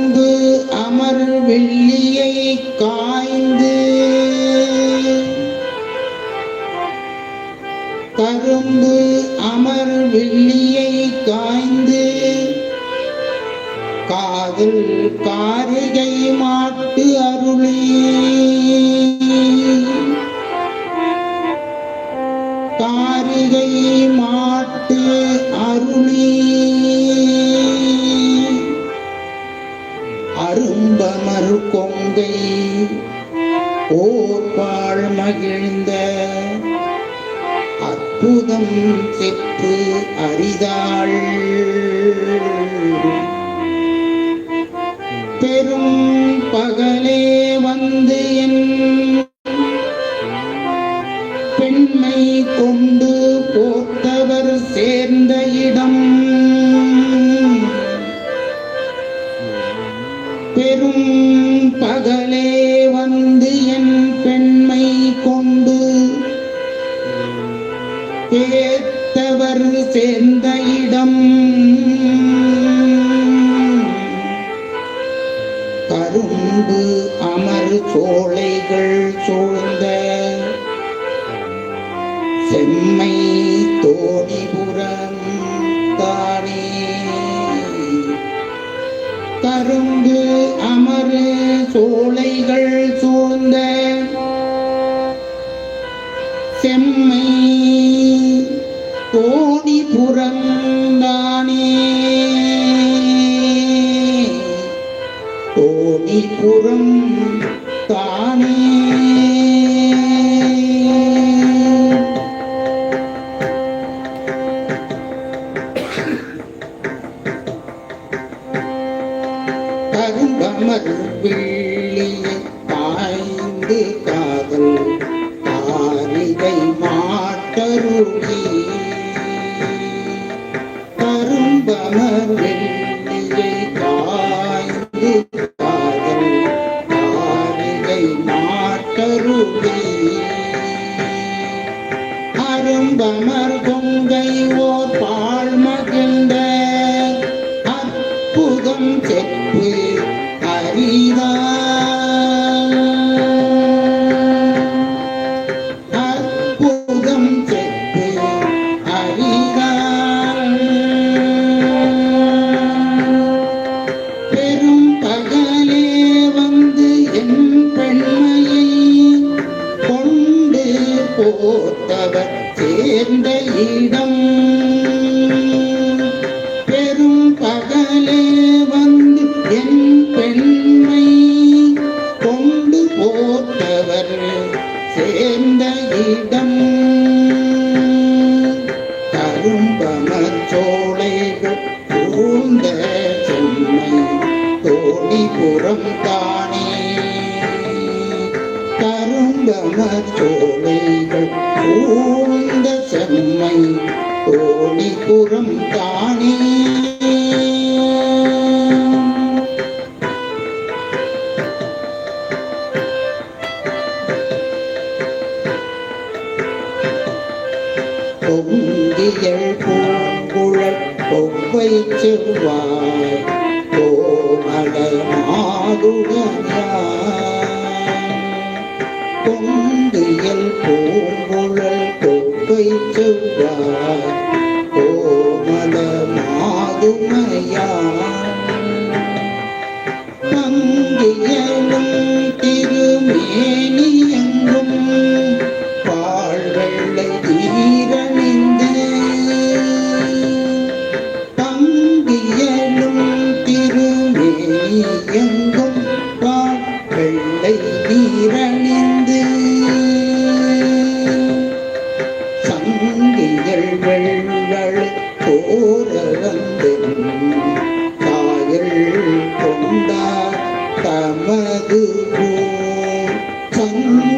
கரும்பு அமர் வெள்ளியை கா மறு கொங்கை ஓர்பாள் மகிழ்ந்த அற்புதம் செப்பு அரிதாள். பெரும் பகலே வந்து என் பெண்மை கொண்டு போத்தவர் சேர்ந்த இடம். பகலே வந்து என் பெண்மை கொண்டு. பேத்தவர் சேர்ந்த இடம். கரும்பு அமர் சோலைகள் சூழ்ந்த. செம்மை தோணிபுரம் தானே. கரும்பு அமரு சோலைகள் சூழ்ந்த செம்மை அரும்பமர் கொங்கை ஓர் பால் மகிழ்ந்த அற்புதம் செப்பு அரிதா அற்புதம் செப்பு பெரும் பகலே வந்து என் பெண்மையை கொண்டு போத்தவர் சேர்ந்த இடம். பெரும் பகலே வந்து என் பெண்மை கொண்டு போட்டவர் சேர்ந்த இடம். dân cô lên cùng quay chiếc hoài cô mà lời nó đu nhang cô lên cùng quay chiếc hoài cô mà lời nó đu nhang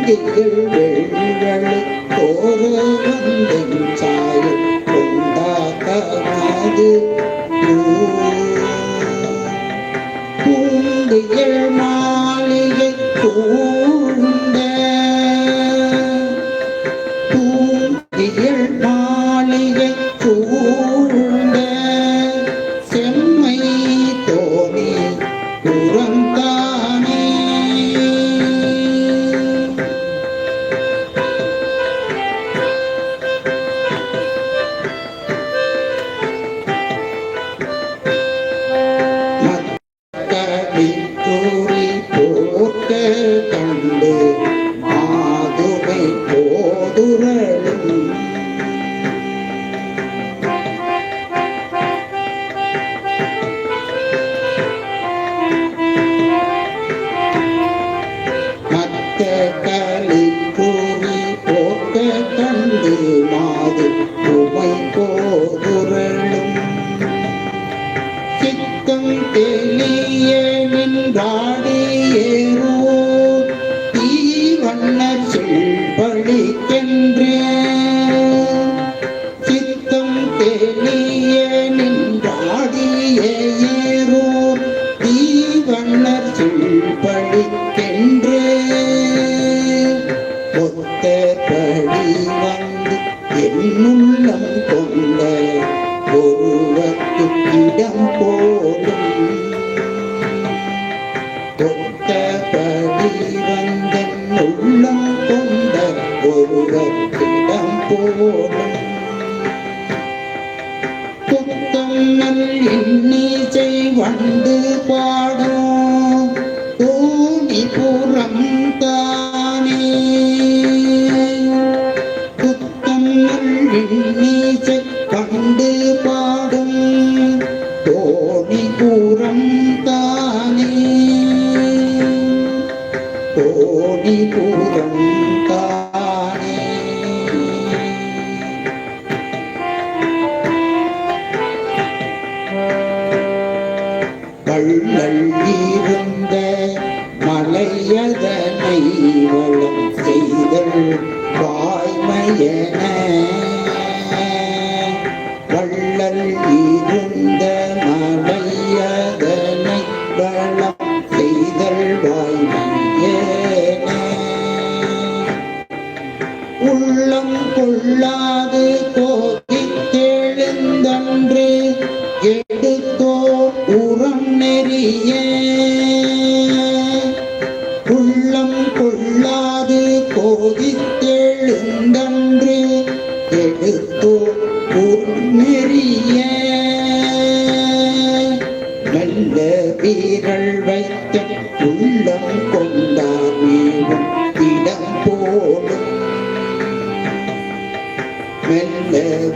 சங்கிகள் வெள்ளள் போர வந்தென் சாயல் கொண்டார் புத்தங்கள் எண்ணீசை வண்டு பாடும். தூணி புறம் த கள்ளல் இருந்த மலையதனை வளம் செய்தல் வாய்மையன. கள்ளல் இருந்த மலையதனை வளம் செய்தல் வாய்மையன. உள்ளம் கொள்ளாது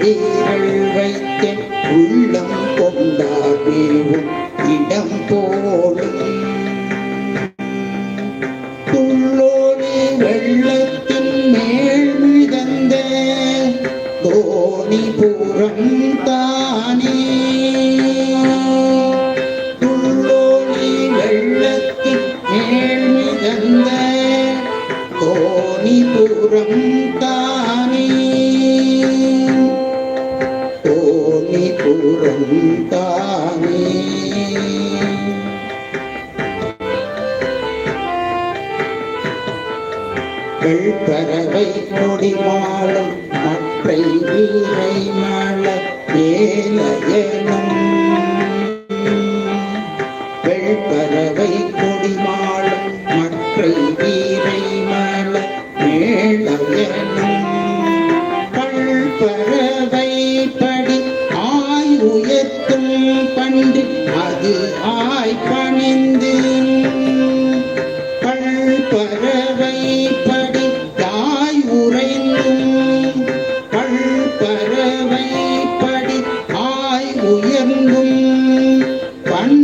வீரல் வைத்தேன் உள்ளம் கொண்டாவில் இடம் போடும் துள்ளோடு வெள்ளத்தின் மேல் மிதந்த தோணி போ படி ஆய் உயர்ந்தும் பண்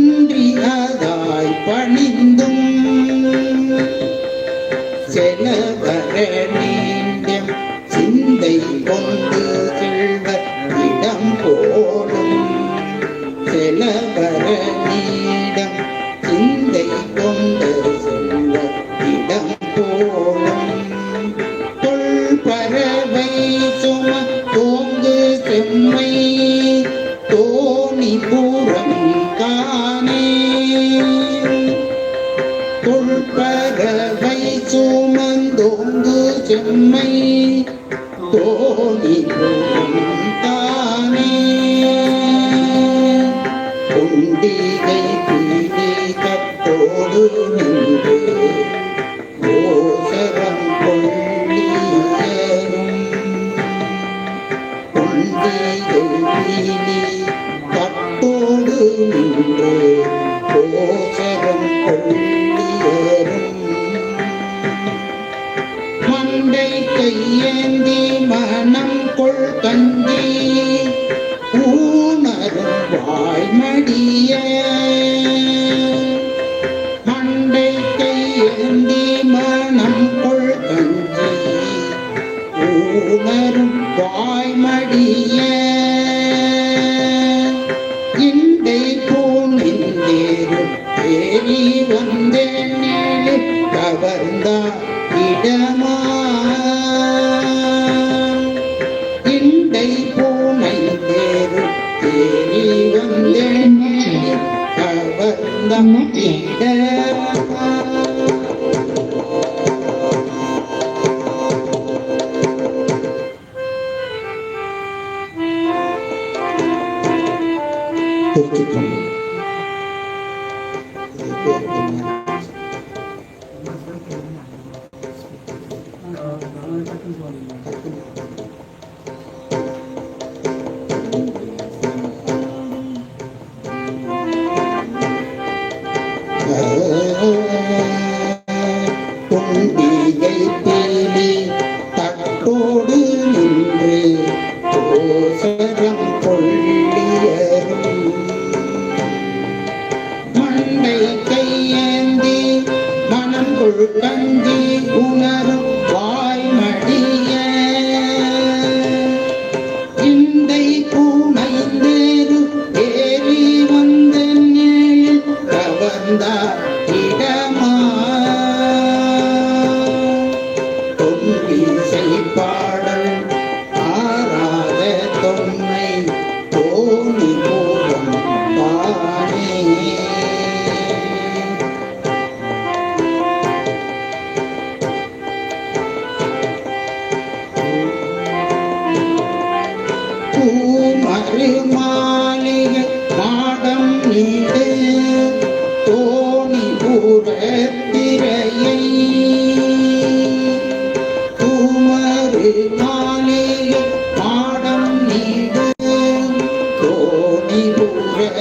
கையேந்தி மனம் கொள் கந்தி ஊனரும் வாய்மணி Yeah. திருமாளிகை நாடம் நீடு. தோணி பூர திரையை. குமரு மாளிகை நாடம் நீடு. தோணி பூர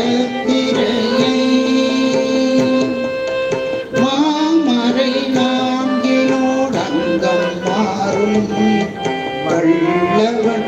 திரையை. மாமரை மாறும். வல்லவன்